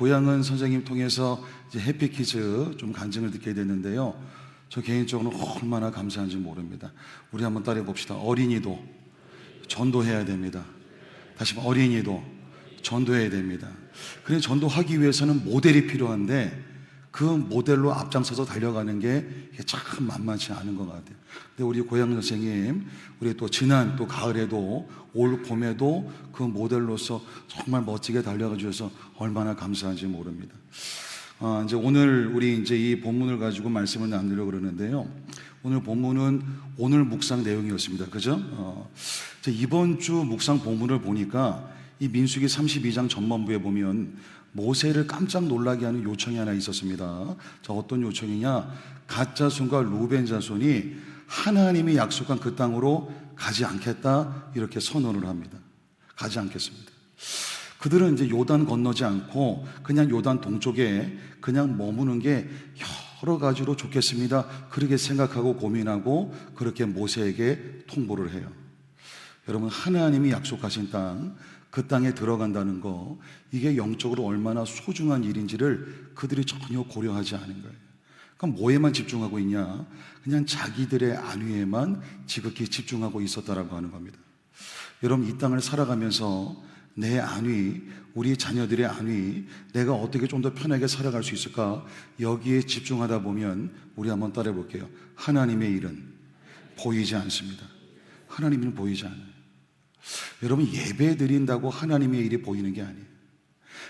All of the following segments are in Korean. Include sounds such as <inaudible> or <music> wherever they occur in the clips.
고양은 선생님 통해서 이제 해피키즈 좀 간증을 듣게 됐는데요. 저 개인적으로 얼마나 감사한지 모릅니다. 우리 한번 따라해 봅시다. 어린이도 전도해야 됩니다. 다시 어린이도 전도해야 됩니다. 그래 전도하기 위해서는 모델이 필요한데 그 모델로 앞장서서 달려가는 게 참 만만치 않은 것 같아요. 근데 우리 고향 선생님, 우리 또 지난 또 가을에도 올 봄에도 그 모델로서 정말 멋지게 달려가 주셔서 얼마나 감사한지 모릅니다. 아, 이제 오늘 우리 이제 이 본문을 가지고 말씀을 나누려고 그러는데요. 오늘 본문은 오늘 묵상 내용이었습니다. 그죠? 어, 이번 주 묵상 본문을 보니까 이 민수기 32장 전반부에 보면 모세를 깜짝 놀라게 하는 요청이 하나 있었습니다. 자, 어떤 요청이냐? 가짜손과 루벤 자손이 하나님이 약속한 그 땅으로 가지 않겠다 이렇게 선언을 합니다. 가지 않겠습니다. 그들은 이제 요단 건너지 않고 그냥 요단 동쪽에 그냥 머무는 게 여러 가지로 좋겠습니다. 그렇게 생각하고 고민하고 그렇게 모세에게 통보를 해요. 여러분 하나님이 약속하신 땅, 그 땅에 들어간다는 거 이게 영적으로 얼마나 소중한 일인지를 그들이 전혀 고려하지 않은 거예요. 그럼 뭐에만 집중하고 있냐? 그냥 자기들의 안위에만 지극히 집중하고 있었다라고 하는 겁니다. 여러분 이 땅을 살아가면서 내 안위, 우리 자녀들의 안위, 내가 어떻게 좀 더 편하게 살아갈 수 있을까? 여기에 집중하다 보면 우리 한번 따라해 볼게요. 하나님의 일은 보이지 않습니다. 하나님은 보이지 않아요. 여러분 예배 드린다고 하나님의 일이 보이는 게 아니에요.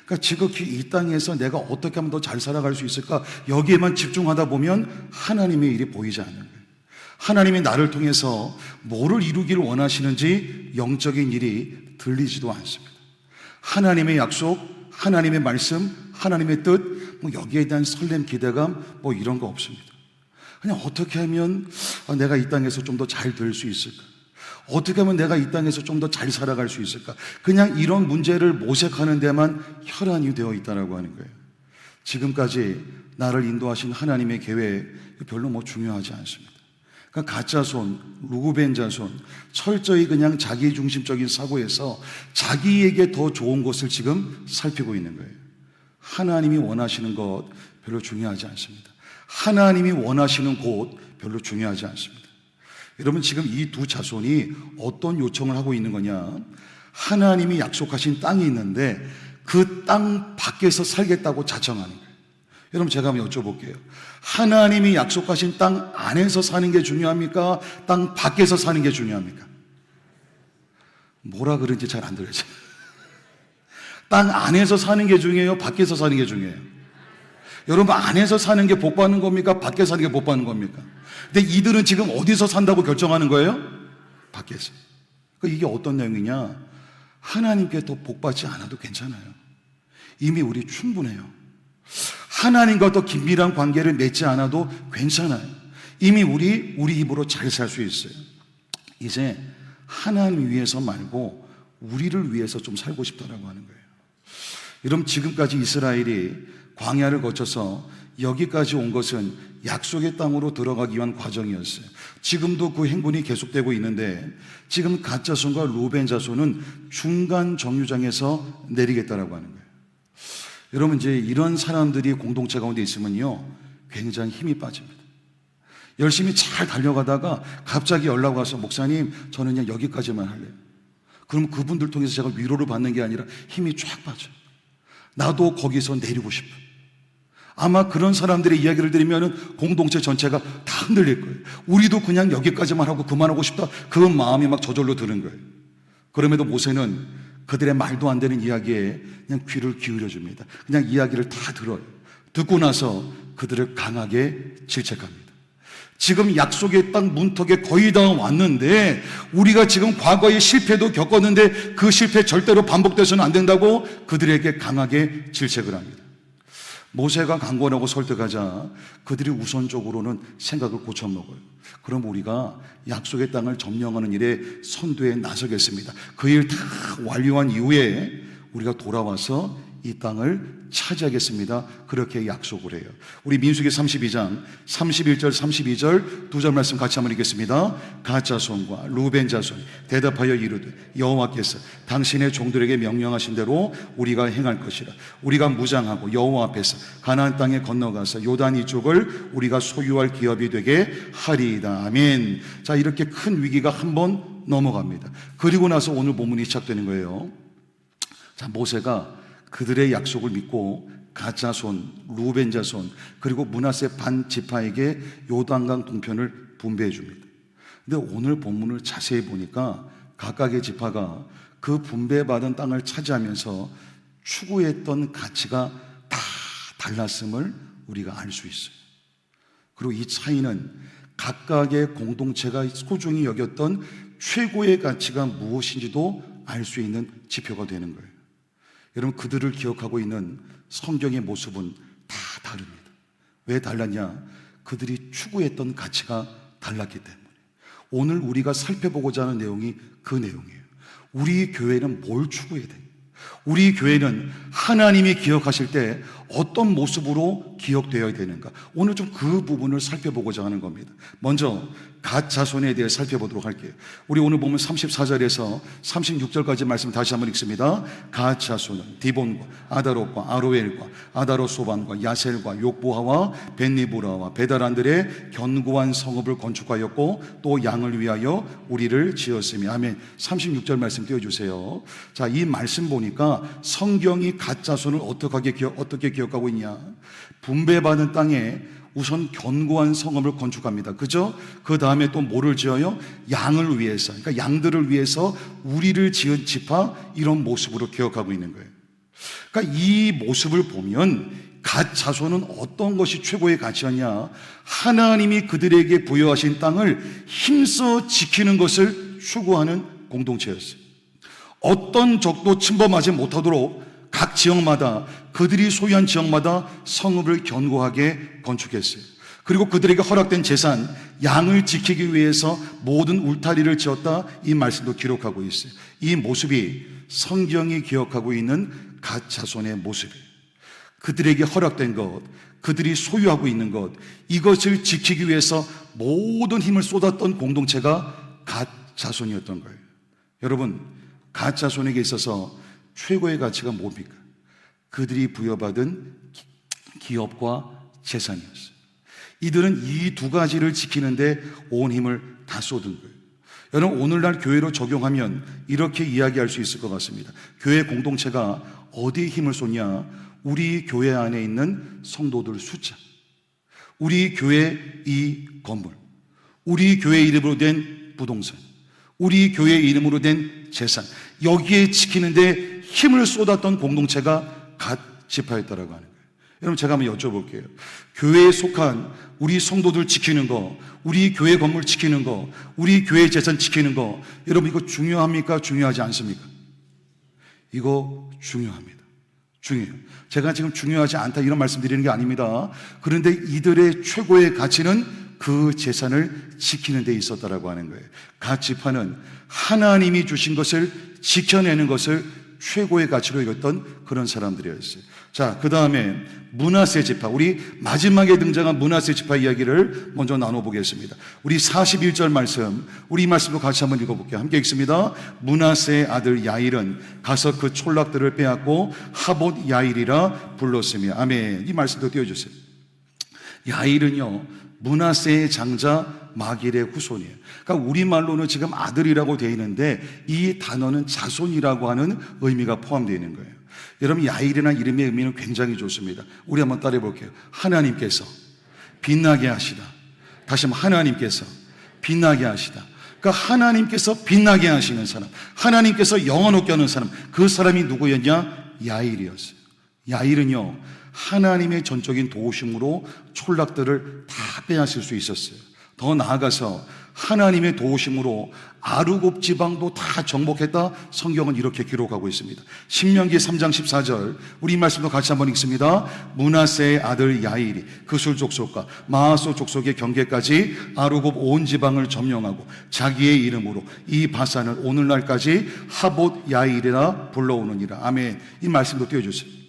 그러니까 지극히 이 땅에서 내가 어떻게 하면 더 잘 살아갈 수 있을까? 여기에만 집중하다 보면 하나님의 일이 보이지 않는 거예요. 하나님이 나를 통해서 뭐를 이루기를 원하시는지 영적인 일이 들리지도 않습니다. 하나님의 약속, 하나님의 말씀, 하나님의 뜻, 뭐 여기에 대한 설렘, 기대감, 뭐 이런 거 없습니다. 그냥 어떻게 하면 내가 이 땅에서 좀 더 잘 될 수 있을까? 어떻게 하면 내가 이 땅에서 좀 더 잘 살아갈 수 있을까? 그냥 이런 문제를 모색하는 데만 혈안이 되어 있다라고 하는 거예요. 지금까지 나를 인도하신 하나님의 계획 별로 뭐 중요하지 않습니다. 그러니까 가짜 손, 루구벤 자손, 철저히 그냥 자기 중심적인 사고에서 자기에게 더 좋은 것을 지금 살피고 있는 거예요. 하나님이 원하시는 것 별로 중요하지 않습니다. 하나님이 원하시는 곳 별로 중요하지 않습니다. 여러분 지금 이 두 자손이 어떤 요청을 하고 있는 거냐? 하나님이 약속하신 땅이 있는데 그 땅 밖에서 살겠다고 자청하는 거예요. 여러분 제가 한번 여쭤볼게요. 하나님이 약속하신 땅 안에서 사는 게 중요합니까? 땅 밖에서 사는 게 중요합니까? 뭐라 그런지 잘 안 들려요. <laughs> 땅 안에서 사는 게 중요해요? 밖에서 사는 게 중요해요? 여러분 안에서 사는 게 복 받는 겁니까? 밖에 사는 게 복 받는 겁니까? 근데 이들은 지금 어디서 산다고 결정하는 거예요? 밖에서. 그러니까 이게 어떤 내용이냐? 하나님께 더 복 받지 않아도 괜찮아요. 이미 우리 충분해요. 하나님과 더 긴밀한 관계를 맺지 않아도 괜찮아요. 이미 우리 우리 입으로 잘 살 수 있어요. 이제 하나님 위해서 말고 우리를 위해서 좀 살고 싶다라고 하는 거예요. 여러분 지금까지 이스라엘이 광야를 거쳐서 여기까지 온 것은 약속의 땅으로 들어가기 위한 과정이었어요. 지금도 그 행군이 계속되고 있는데 지금 가짜손과 루벤 자손은 중간 정류장에서 내리겠다라고 하는 거예요. 여러분 이제 이런 사람들이 공동체 가운데 있으면요 굉장히 힘이 빠집니다. 열심히 잘 달려가다가 갑자기 연락 와서 목사님 저는 그냥 여기까지만 할래요. 그럼 그분들 통해서 제가 위로를 받는 게 아니라 힘이 쫙 빠져요. 나도 거기서 내리고 싶어. 아마 그런 사람들의 이야기를 들으면 공동체 전체가 다 흔들릴 거예요. 우리도 그냥 여기까지만 하고 그만하고 싶다. 그 마음이 막 저절로 드는 거예요. 그럼에도 모세는 그들의 말도 안 되는 이야기에 그냥 귀를 기울여 줍니다. 그냥 이야기를 다 들어요. 듣고 나서 그들을 강하게 질책합니다. 지금 약속의 땅 문턱에 거의 다 왔는데 우리가 지금 과거의 실패도 겪었는데 그 실패 절대로 반복돼서는 안 된다고 그들에게 강하게 질책을 합니다. 모세가 강권하고 설득하자 그들이 우선적으로는 생각을 고쳐먹어요. 그럼 우리가 약속의 땅을 점령하는 일에 선두에 나서겠습니다. 그 일 다 완료한 이후에 우리가 돌아와서 이 땅을 차지하겠습니다. 그렇게 약속을 해요. 우리 민수기 32장 31절 32절 두 절 말씀 같이 한번 읽겠습니다. 가 자손과 루벤 자손 대답하여 이르되 여호와께서 당신의 종들에게 명령하신 대로 우리가 행할 것이라. 우리가 무장하고 여호와 앞에서 가나안 땅에 건너가서 요단 이쪽을 우리가 소유할 기업이 되게 하리이다. 아멘. 자, 이렇게 큰 위기가 한 번 넘어갑니다. 그리고 나서 오늘 본문이 시작되는 거예요. 자, 모세가 그들의 약속을 믿고 가자손, 루벤 자손, 그리고 문하세 반 지파에게 요단강 동편을 분배해 줍니다. 근데 오늘 본문을 자세히 보니까 각각의 지파가 그 분배받은 땅을 차지하면서 추구했던 가치가 다 달랐음을 우리가 알 수 있어요. 그리고 이 차이는 각각의 공동체가 소중히 여겼던 최고의 가치가 무엇인지도 알 수 있는 지표가 되는 거예요. 여러분, 그들을 기억하고 있는 성경의 모습은 다 다릅니다. 왜 달랐냐? 그들이 추구했던 가치가 달랐기 때문에. 오늘 우리가 살펴보고자 하는 내용이 그 내용이에요. 우리 교회는 뭘 추구해야 돼? 우리 교회는 하나님이 기억하실 때 어떤 모습으로 기억되어야 되는가? 오늘 좀 그 부분을 살펴보고자 하는 겁니다. 먼저 갓 자손에 대해 살펴보도록 할게요. 우리 오늘 보면 34절에서 36절까지 말씀 다시 한번 읽습니다. 갓 자손은 디본과 아다롯과 아로엘과 아다롯소반과 야셀과 욕보하와 벤니브라와 베다란들의 견고한 성읍을 건축하였고 또 양을 위하여 우리를 지었으니 아멘. 36절 말씀 띄워주세요. 자, 이 말씀 보니까 성경이 갓 자손을 어떻게 기억, 어떻게 기억하고 있냐? 분배받은 땅에 우선 견고한 성읍을 건축합니다. 그죠? 그 다음에 또 뭐를 지어요? 양을 위해서. 그러니까 양들을 위해서 우리를 지은 지파 이런 모습으로 기억하고 있는 거예요. 그러니까 이 모습을 보면 갓 자손은 어떤 것이 최고의 가치였냐? 하나님이 그들에게 부여하신 땅을 힘써 지키는 것을 추구하는 공동체였어요. 어떤 적도 침범하지 못하도록 각 지역마다 그들이 소유한 지역마다 성읍을 견고하게 건축했어요. 그리고 그들에게 허락된 재산, 양을 지키기 위해서 모든 울타리를 지었다. 이 말씀도 기록하고 있어요. 이 모습이 성경이 기억하고 있는 갓 자손의 모습이에요. 그들에게 허락된 것, 그들이 소유하고 있는 것, 이것을 지키기 위해서 모든 힘을 쏟았던 공동체가 갓 자손이었던 거예요. 여러분, 갓 자손에게 있어서 최고의 가치가 뭡니까? 그들이 부여받은 기업과 재산이었어요. 이들은 이 두 가지를 지키는데 온 힘을 다 쏟은 거예요. 여러분, 오늘날 교회로 적용하면 이렇게 이야기할 수 있을 것 같습니다. 교회 공동체가 어디에 힘을 쏟냐? 우리 교회 안에 있는 성도들 숫자. 우리 교회 이 건물. 우리 교회 이름으로 된 부동산. 우리 교회 이름으로 된 재산. 여기에 지키는데 힘을 쏟았던 공동체가 갓 지파였다라고 하는 거예요. 여러분 제가 한번 여쭤볼게요. 교회에 속한 우리 성도들 지키는 거, 우리 교회 건물 지키는 거, 우리 교회 재산 지키는 거, 여러분 이거 중요합니까? 중요하지 않습니까? 이거 중요합니다. 중요해요. 제가 지금 중요하지 않다 이런 말씀 드리는 게 아닙니다. 그런데 이들의 최고의 가치는 그 재산을 지키는 데 있었다라고 하는 거예요. 갓 지파는 하나님이 주신 것을 지켜내는 것을 최고의 가치로 여겼던 그런 사람들이었어요. 자, 그 다음에 문하세 지파. 우리 마지막에 등장한 문하세 지파 이야기를 먼저 나눠보겠습니다. 우리 41절 말씀, 우리 이 말씀도 같이 한번 읽어볼게요. 함께 읽습니다. 문하세의 아들 야일은 가서 그 촌락들을 빼앗고 하봇 야일이라 불렀으며. 아멘. 이 말씀도 띄워주세요. 야일은요, 문하세의 장자 마길의 후손이에요. 그러니까 우리말로는 지금 아들이라고 되어 있는데 이 단어는 자손이라고 하는 의미가 포함되어 있는 거예요. 여러분 야일이나 이름의 의미는 굉장히 좋습니다. 우리 한번 따라해 볼게요. 하나님께서 빛나게 하시다. 다시 한번 하나님께서 빛나게 하시다. 그러니까 하나님께서 빛나게 하시는 사람, 하나님께서 영원 없게 하는 사람, 그 사람이 누구였냐? 야일이었어요. 야일은요, 하나님의 전적인 도우심으로 촌락들을 다 빼앗을 수 있었어요. 더 나아가서 하나님의 도우심으로 아르곱 지방도 다 정복했다. 성경은 이렇게 기록하고 있습니다. 신명기 3장 14절 우리 말씀도 같이 한번 읽습니다. 문하세의 아들 야일이 그술 족속과 마하소 족속의 경계까지 아르곱 온 지방을 점령하고 자기의 이름으로 이 바산을 오늘날까지 하봇 야일이라 불러오느니라. 아멘. 이 말씀도 띄워주세요.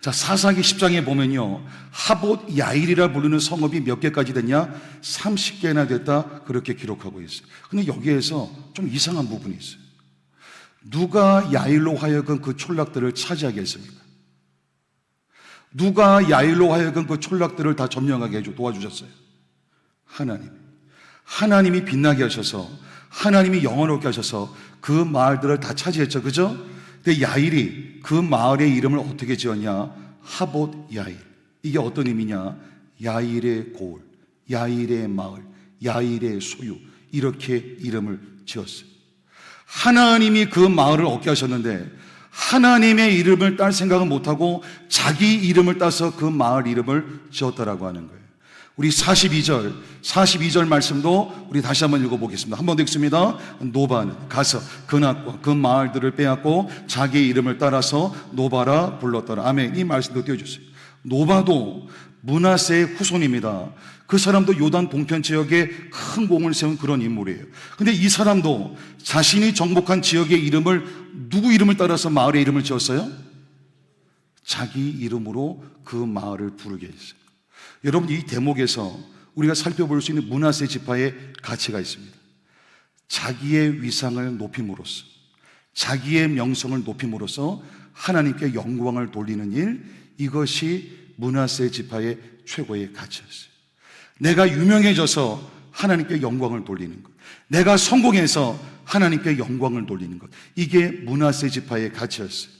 자, 사사기 10장에 보면요. 하봇 야일이라 부르는 성읍이 몇 개까지 됐냐? 30개나 됐다. 그렇게 기록하고 있어요. 근데 여기에서 좀 이상한 부분이 있어요. 누가 야일로 하여금 그 촌락들을 차지하게 했습니까? 누가 야일로 하여금 그 촌락들을 다 점령하게 해줘 도와주셨어요? 하나님. 하나님이 빛나게 하셔서 하나님이 영원롭게 하셔서 그 마을들을 다 차지했죠. 그죠? 근데 야일이 그 마을의 이름을 어떻게 지었냐? 하봇 야일. 이게 어떤 의미냐? 야일의 고을, 야일의 마을, 야일의 소유. 이렇게 이름을 지었어요. 하나님이 그 마을을 얻게 하셨는데 하나님의 이름을 딸 생각은 못하고 자기 이름을 따서 그 마을 이름을 지었다라고 하는 거예요. 우리 42절, 42절 말씀도 우리 다시 한번 읽어보겠습니다. 한 번 더 읽습니다. 노바는 가서 그낙과 그 마을들을 빼앗고 자기 이름을 따라서 노바라 불렀더라. 아멘. 이 말씀도 띄워주세요. 노바도 문하세의 후손입니다. 그 사람도 요단 동편 지역에 큰 공을 세운 그런 인물이에요. 근데 이 사람도 자신이 정복한 지역의 이름을 누구 이름을 따라서 마을의 이름을 지었어요? 자기 이름으로 그 마을을 부르게 했어요. 여러분 이 대목에서 우리가 살펴볼 수 있는 문화세 지파의 가치가 있습니다. 자기의 위상을 높임으로써 자기의 명성을 높임으로써 하나님께 영광을 돌리는 일 이것이 문화세 지파의 최고의 가치였어요. 내가 유명해져서 하나님께 영광을 돌리는 것. 내가 성공해서 하나님께 영광을 돌리는 것. 이게 문화세 지파의 가치였어요.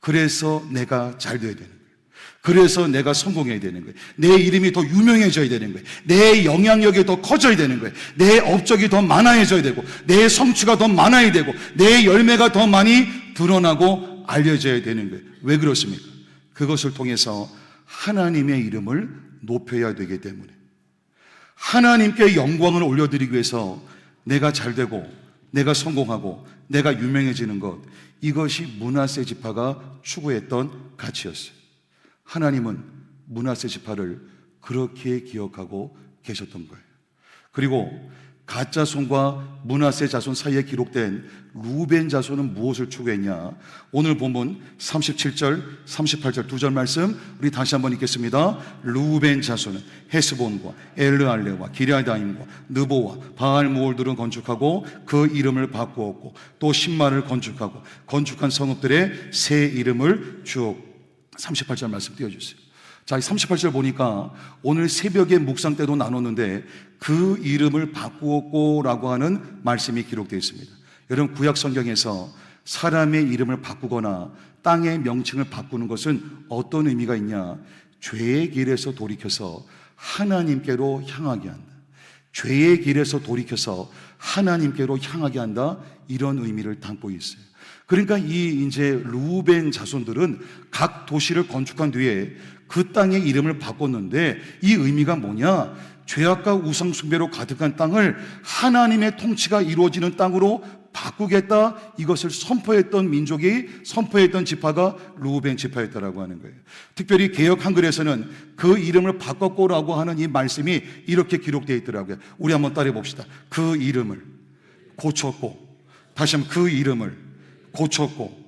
그래서 내가 잘 돼야 되는. 그래서 내가 성공해야 되는 거예요. 내 이름이 더 유명해져야 되는 거예요. 내 영향력이 더 커져야 되는 거예요. 내 업적이 더 많아져야 되고, 내 성취가 더 많아야 되고, 내 열매가 더 많이 드러나고 알려져야 되는 거예요. 왜 그렇습니까? 그것을 통해서 하나님의 이름을 높여야 되기 때문에. 하나님께 영광을 올려드리기 위해서 내가 잘 되고, 내가 성공하고, 내가 유명해지는 것, 이것이 문화세 지파가 추구했던 가치였어요. 하나님은 문하세 지파를 그렇게 기억하고 계셨던 거예요. 그리고 가짜 손과 문하세 자손 사이에 기록된 루벤 자손은 무엇을 추구했냐? 오늘 본문 37절, 38절 두 절 말씀 우리 다시 한번 읽겠습니다. 루벤 자손은 헤스본과 엘르알레와 기랴다임과 느보와 바알무올들은 건축하고 그 이름을 바꾸었고 또 신마를 건축하고 건축한 성읍들의 새 이름을 주었고 38절 말씀 띄워주세요. 자, 38절 보니까 오늘 새벽에 묵상 때도 나눴는데 그 이름을 바꾸었고라고 하는 말씀이 기록되어 있습니다. 여러분, 구약 성경에서 사람의 이름을 바꾸거나 땅의 명칭을 바꾸는 것은 어떤 의미가 있냐? 죄의 길에서 돌이켜서 하나님께로 향하게 한다. 죄의 길에서 돌이켜서 하나님께로 향하게 한다. 이런 의미를 담고 있어요. 그러니까 이 이제 루벤 자손들은 각 도시를 건축한 뒤에 그 땅의 이름을 바꿨는데 이 의미가 뭐냐? 죄악과 우상숭배로 가득한 땅을 하나님의 통치가 이루어지는 땅으로 바꾸겠다 이것을 선포했던 민족이 선포했던 지파가 루벤 지파였다라고 하는 거예요. 특별히 개혁 한글에서는 그 이름을 바꿨고라고 하는 이 말씀이 이렇게 기록되어 있더라고요. 우리 한번 따라해 봅시다. 그 이름을 고쳤고 다시 한번 그 이름을 고쳤고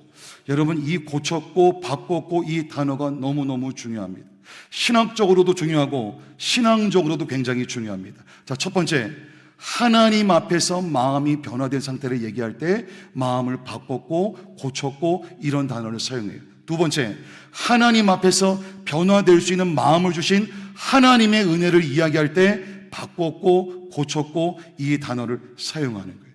여러분 이 고쳤고 바꿨고 이 단어가 너무너무 중요합니다. 신학적으로도 중요하고 신앙적으로도 굉장히 중요합니다. 자, 첫 번째 하나님 앞에서 마음이 변화된 상태를 얘기할 때 마음을 바꿨고 고쳤고 이런 단어를 사용해요. 두 번째, 하나님 앞에서 변화될 수 있는 마음을 주신 하나님의 은혜를 이야기할 때 바꿨고 고쳤고 이 단어를 사용하는 거예요.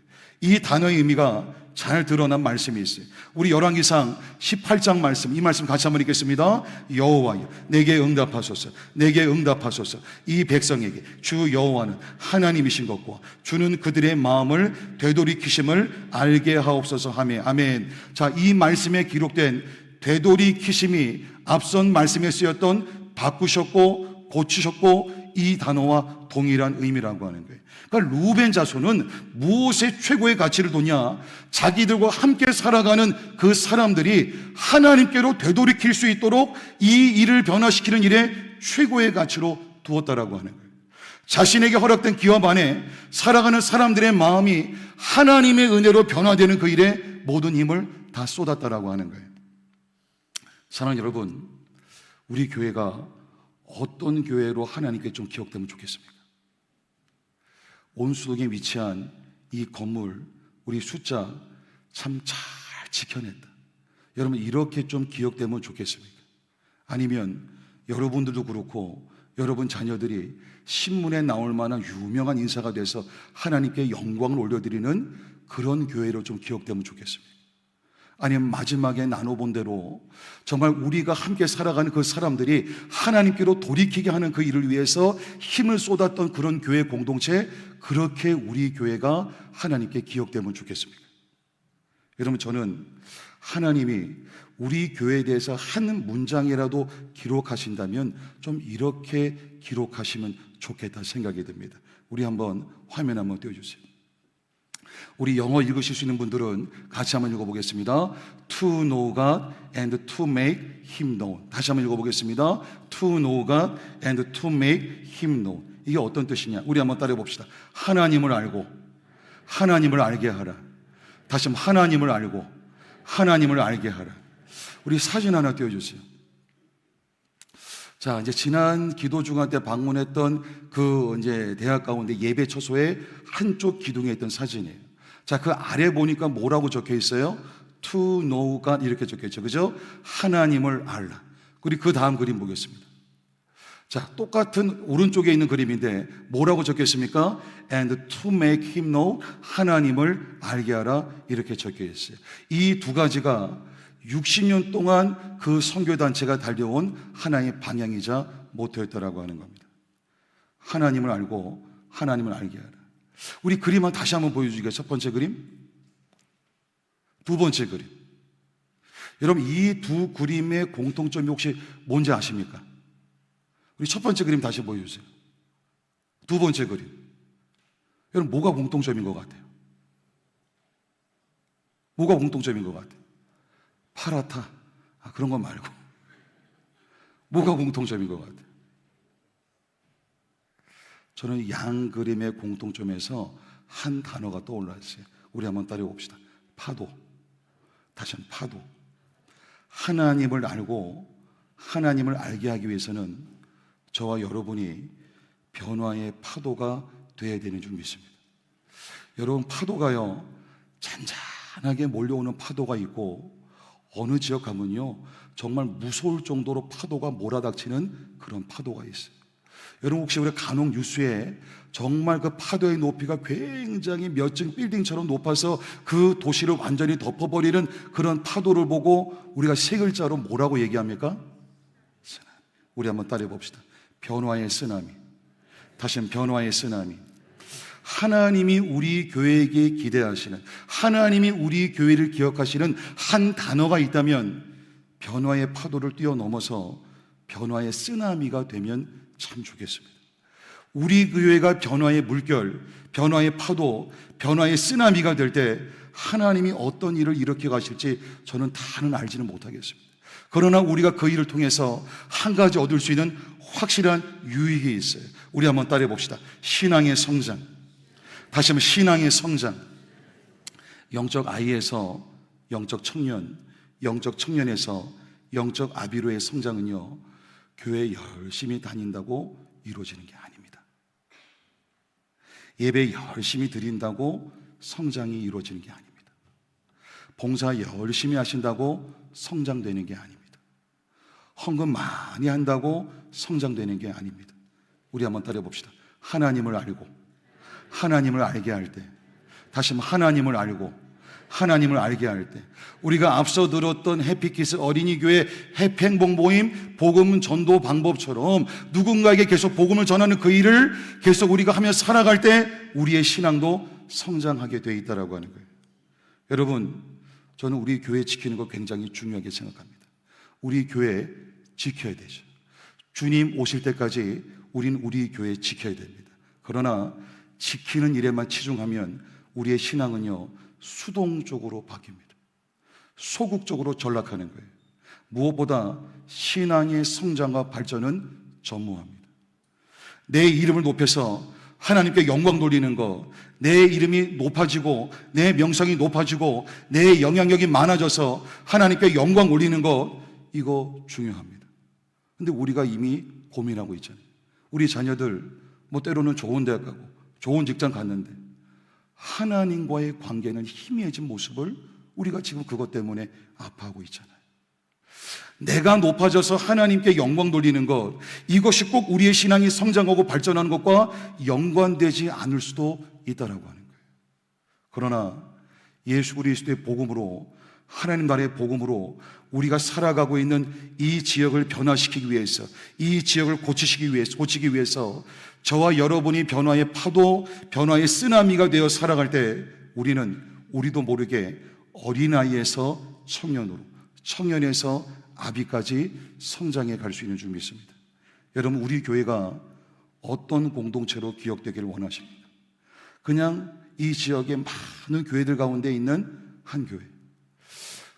이 단어의 의미가 잘 드러난 말씀이 있어요. 우리 열왕기상 18장 말씀, 이 말씀 같이 한번 읽겠습니다. 여호와여, 내게 응답하소서, 내게 응답하소서. 이 백성에게 주 여호와는 하나님이신 것과 주는 그들의 마음을 되돌이키심을 알게 하옵소서 하며 아멘. 자, 이 말씀에 기록된 되돌이키심이 앞선 말씀에 쓰였던 바꾸셨고 고치셨고 이 단어와 동일한 의미라고 하는 거예요. 그러니까 루벤 자손은 무엇에 최고의 가치를 두냐? 자기들과 함께 살아가는 그 사람들이 하나님께로 되돌이킬 수 있도록 이 일을 변화시키는 일에 최고의 가치로 두었다라고 하는 거예요. 자신에게 허락된 기업 안에 살아가는 사람들의 마음이 하나님의 은혜로 변화되는 그 일에 모든 힘을 다 쏟았다라고 하는 거예요. 사랑 여러분, 우리 교회가 어떤 교회로 하나님께 좀 기억되면 좋겠습니까? 온수동에 위치한 이 건물, 우리 숫자 참 잘 지켜냈다. 여러분, 이렇게 좀 기억되면 좋겠습니까? 아니면 여러분들도 그렇고 여러분 자녀들이 신문에 나올 만한 유명한 인사가 돼서 하나님께 영광을 올려드리는 그런 교회로 좀 기억되면 좋겠습니다. 아니면 마지막에 나눠본 대로 정말 우리가 함께 살아가는 그 사람들이 하나님께로 돌이키게 하는 그 일을 위해서 힘을 쏟았던 그런 교회 공동체 그렇게 우리 교회가 하나님께 기억되면 좋겠습니다. 여러분 저는 하나님이 우리 교회에 대해서 한 문장이라도 기록하신다면 좀 이렇게 기록하시면 좋겠다 생각이 듭니다. 우리 한번 화면 한번 띄워주세요. 우리 영어 읽으실 수 있는 분들은 같이 한번 읽어보겠습니다. To know God and to make Him known. 다시 한번 읽어보겠습니다. To know God and to make Him known. 이게 어떤 뜻이냐? 우리 한번 따라해 봅시다. 하나님을 알고 하나님을 알게 하라. 다시 한번 하나님을 알고 하나님을 알게 하라. 우리 사진 하나 띄워주세요. 자, 이제 지난 기도 중간 때 방문했던 그 이제 대학 가운데 예배 처소에 한쪽 기둥에 있던 사진이에요. 자, 그 아래 보니까 뭐라고 적혀 있어요? To know God 이렇게 적혀 있죠. 그죠? 하나님을 알라. 그리고 그 다음 그림 보겠습니다. 자, 똑같은 오른쪽에 있는 그림인데 뭐라고 적혀 있습니까? And to make him know 하나님을 알게 하라 이렇게 적혀 있어요. 이 두 가지가 60년 동안 그 선교단체가 달려온 하나의 방향이자 모토였더라고 하는 겁니다. 하나님을 알고 하나님을 알게 하라. 우리 그림 한 다시 한번 보여주겠어요? 첫 번째 그림? 두 번째 그림. 여러분, 이 두 그림의 공통점이 혹시 뭔지 아십니까? 우리 첫 번째 그림 다시 보여주세요. 두 번째 그림. 여러분, 뭐가 공통점인 것 같아요? 뭐가 공통점인 것 같아요? 파랗다. 아, 그런 거 말고. 뭐가 공통점인 것 같아요? 저는 양 그림의 공통점에서 한 단어가 떠올랐어요. 우리 한번 따라해 봅시다. 파도. 다시 한번 파도. 하나님을 알고 하나님을 알게 하기 위해서는 저와 여러분이 변화의 파도가 되어야 되는 줄 믿습니다. 여러분, 파도가요, 잔잔하게 몰려오는 파도가 있고, 어느 지역 가면요, 정말 무서울 정도로 파도가 몰아닥치는 그런 파도가 있어요. 여러분 혹시 우리 간혹 뉴스에 정말 그 파도의 높이가 굉장히 몇 층 빌딩처럼 높아서 그 도시를 완전히 덮어버리는 그런 파도를 보고 우리가 세 글자로 뭐라고 얘기합니까? 쓰나미. 우리 한번 따라해 봅시다. 변화의 쓰나미. 다시 한번 변화의 쓰나미. 하나님이 우리 교회에게 기대하시는 하나님이 우리 교회를 기억하시는 한 단어가 있다면 변화의 파도를 뛰어넘어서 변화의 쓰나미가 되면 참 좋겠습니다. 우리 교회가 변화의 물결, 변화의 파도, 변화의 쓰나미가 될 때 하나님이 어떤 일을 일으켜 가실지 저는 다는 알지는 못하겠습니다. 그러나 우리가 그 일을 통해서 한 가지 얻을 수 있는 확실한 유익이 있어요. 우리 한번 따라해 봅시다. 신앙의 성장. 다시 한번 신앙의 성장. 영적 아이에서 영적 청년, 영적 청년에서 영적 아비로의 성장은요, 교회 열심히 다닌다고 이루어지는 게 아닙니다. 예배 열심히 드린다고 성장이 이루어지는 게 아닙니다. 봉사 열심히 하신다고 성장되는 게 아닙니다. 헌금 많이 한다고 성장되는 게 아닙니다. 우리 한번 따라 봅시다. 하나님을 알고, 하나님을 알게 할 때, 다시 하나님을 알고, 하나님을 알게 할 때, 우리가 앞서 들었던 해피키스 어린이교회 해팽복 모임 복음 전도 방법처럼 누군가에게 계속 복음을 전하는 그 일을 계속 우리가 하며 살아갈 때 우리의 신앙도 성장하게 되어 있다라고 하는 거예요. 여러분, 저는 우리 교회 지키는 거 굉장히 중요하게 생각합니다. 우리 교회 지켜야 되죠. 주님 오실 때까지 우린 우리 교회 지켜야 됩니다. 그러나 지키는 일에만 치중하면 우리의 신앙은요, 수동적으로 바뀝니다. 소극적으로 전락하는 거예요. 무엇보다 신앙의 성장과 발전은 전무합니다. 내 이름을 높여서 하나님께 영광 돌리는 것, 내 이름이 높아지고, 내 명성이 높아지고, 내 영향력이 많아져서 하나님께 영광 올리는 것, 이거 중요합니다. 근데 우리가 이미 고민하고 있잖아요. 우리 자녀들 뭐 때로는 좋은 대학 가고 좋은 직장 갔는데 하나님과의 관계는 희미해진 모습을 우리가 지금 그것 때문에 아파하고 있잖아요. 내가 높아져서 하나님께 영광 돌리는 것, 이것이 꼭 우리의 신앙이 성장하고 발전하는 것과 연관되지 않을 수도 있다라고 하는 거예요. 그러나 예수 그리스도의 복음으로 하나님 나라의 복음으로 우리가 살아가고 있는 이 지역을 변화시키기 위해서 이 지역을 고치시기 위해서 고치기 위해서 저와 여러분이 변화의 파도, 변화의 쓰나미가 되어 살아갈 때 우리는 우리도 모르게 어린아이에서 청년으로 청년에서 아비까지 성장해 갈 수 있는 줄 믿습니다. 여러분 우리 교회가 어떤 공동체로 기억되기를 원하십니까? 그냥 이 지역의 많은 교회들 가운데 있는 한 교회.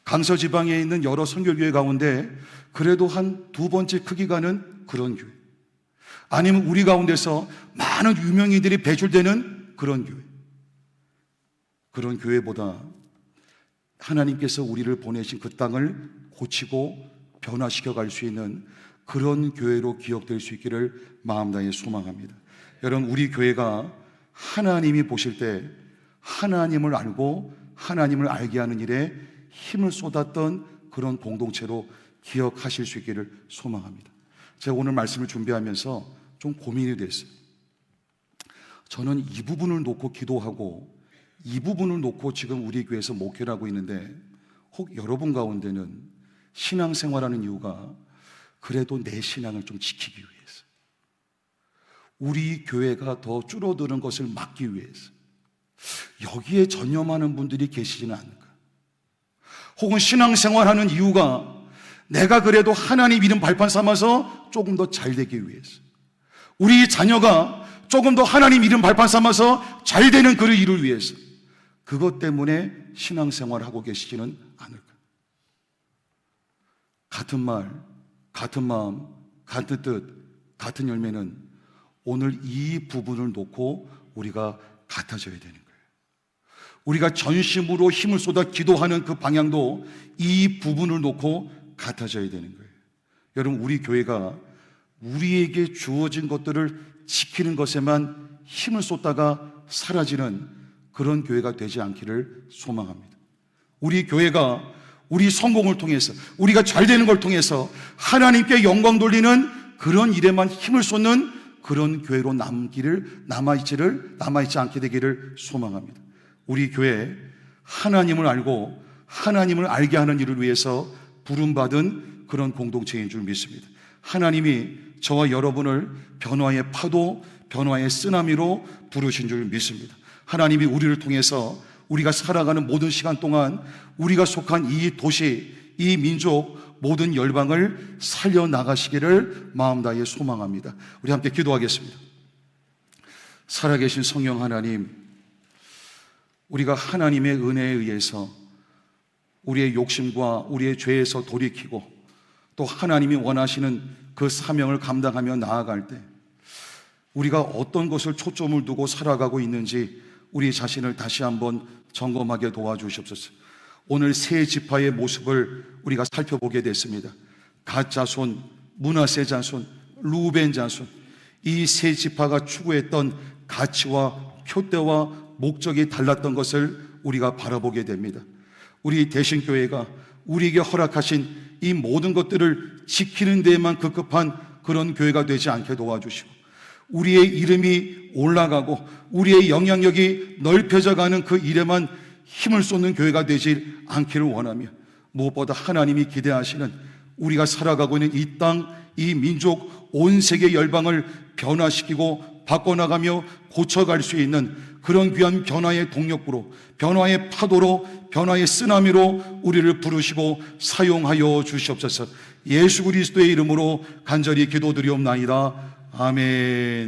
강서 지방에 있는 여러 선교교회 가운데 그래도 한 두 번째 크기 가는 그런 교회. 아니면 우리 가운데서 많은 유명인들이 배출되는 그런 교회. 그런 교회보다 하나님께서 우리를 보내신 그 땅을 고치고 변화시켜 갈 수 있는 그런 교회로 기억될 수 있기를 마음 다해 소망합니다. 여러분, 우리 교회가 하나님이 보실 때 하나님을 알고 하나님을 알게 하는 일에 힘을 쏟았던 그런 공동체로 기억하실 수 있기를 소망합니다. 제가 오늘 말씀을 준비하면서 좀 고민이 됐어요. 저는 이 부분을 놓고 기도하고 이 부분을 놓고 지금 우리 교회에서 목회를 하고 있는데 혹 여러분 가운데는 신앙생활하는 이유가 그래도 내 신앙을 좀 지키기 위해서 우리 교회가 더 줄어드는 것을 막기 위해서 여기에 전념하는 분들이 계시지는 않을까 혹은 신앙생활하는 이유가 내가 그래도 하나님 이름 발판 삼아서 조금 더 잘 되기 위해서 우리 자녀가 조금 더 하나님 이름 발판 삼아서 잘 되는 그를 이룰 위해서 그것 때문에 신앙생활을 하고 계시지는 않을까 같은 말, 같은 마음, 같은 뜻, 같은 열매는 오늘 이 부분을 놓고 우리가 같아져야 되는 거예요. 우리가 전심으로 힘을 쏟아 기도하는 그 방향도 이 부분을 놓고 같아져야 되는 거예요. 여러분, 우리 교회가 우리에게 주어진 것들을 지키는 것에만 힘을 쏟다가 사라지는 그런 교회가 되지 않기를 소망합니다. 우리 교회가 우리 성공을 통해서 우리가 잘 되는 걸 통해서 하나님께 영광 돌리는 그런 일에만 힘을 쏟는 그런 교회로 남기를 남아있지를 남아있지 않게 되기를 소망합니다. 우리 교회 하나님을 알고 하나님을 알게 하는 일을 위해서 부름받은 그런 공동체인 줄 믿습니다. 하나님이 저와 여러분을 변화의 파도, 변화의 쓰나미로 부르신 줄 믿습니다. 하나님이 우리를 통해서 우리가 살아가는 모든 시간 동안 우리가 속한 이 도시, 이 민족, 모든 열방을 살려 나가시기를 마음 다해 소망합니다. 우리 함께 기도하겠습니다. 살아계신 성령 하나님, 우리가 하나님의 은혜에 의해서 우리의 욕심과 우리의 죄에서 돌이키고 또 하나님이 원하시는 그 사명을 감당하며 나아갈 때 우리가 어떤 것을 초점을 두고 살아가고 있는지 우리 자신을 다시 한번 점검하게 도와주시옵소서. 오늘 새 지파의 모습을 우리가 살펴보게 됐습니다. 갓 자손, 문하세 자손, 루벤 자손, 이세 지파가 추구했던 가치와 표대와 목적이 달랐던 것을 우리가 바라보게 됩니다. 우리 대신교회가 우리에게 허락하신 이 모든 것들을 지키는 데에만 급급한 그런 교회가 되지 않게 도와주시고 우리의 이름이 올라가고 우리의 영향력이 넓혀져 가는 그 일에만 힘을 쏟는 교회가 되지 않기를 원하며 무엇보다 하나님이 기대하시는 우리가 살아가고 있는 이 땅, 이 민족, 온 세계 열방을 변화시키고 바꿔나가며 고쳐갈 수 있는 그런 귀한 변화의 동력으로 변화의 파도로 변화의 쓰나미로 우리를 부르시고 사용하여 주시옵소서 예수 그리스도의 이름으로 간절히 기도드리옵나이다. 아멘.